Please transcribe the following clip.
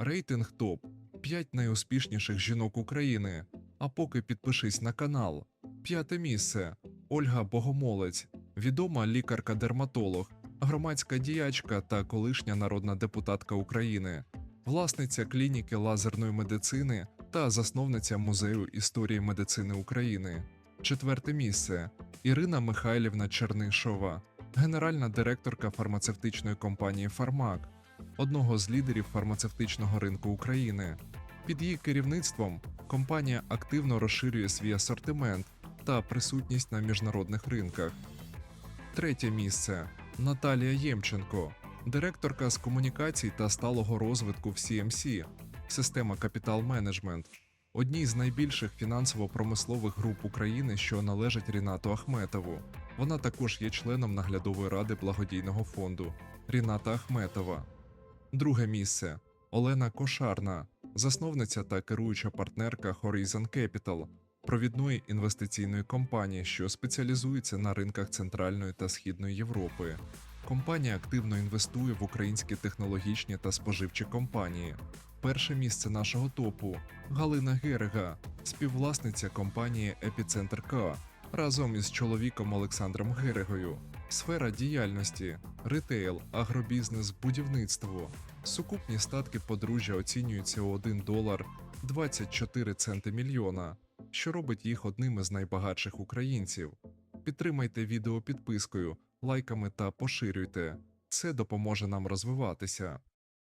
Рейтинг топ 5 найуспішніших жінок України. А поки підпишись на канал. П'яте місце Ольга Богомолець, відома лікарка-дерматолог, громадська діячка та колишня народна депутатка України, власниця клініки лазерної медицини та засновниця музею історії медицини України. Четверте місце Ірина Михайлівна Чернишова, генеральна директорка фармацевтичної компанії Фармак, одного з лідерів фармацевтичного ринку України. Під її керівництвом компанія активно розширює свій асортимент та присутність на міжнародних ринках. Третє місце Наталія Ємченко, директорка з комунікацій та сталого розвитку в CMC, система Capital Management, одній з найбільших фінансово-промислових груп України, що належить Рінату Ахметову. Вона також є членом наглядової ради благодійного фонду Ріната Ахметова. Друге місце Олена Кошарна, засновниця та керуюча партнерка Horizon Capital, провідної інвестиційної компанії, що спеціалізується на ринках Центральної та Східної Європи. Компанія активно інвестує в українські технологічні та споживчі компанії. Перше місце нашого топу Галина Герега, співвласниця компанії Епіцентр К, разом із чоловіком Олександром Герегою. Сфера діяльності ретейл, агробізнес, будівництво. Сукупні статки подружжя оцінюються у 1 долар 24 центи мільйона, що робить їх одним із найбагатших українців. Підтримайте відео підпискою, лайками та поширюйте. Це допоможе нам розвиватися.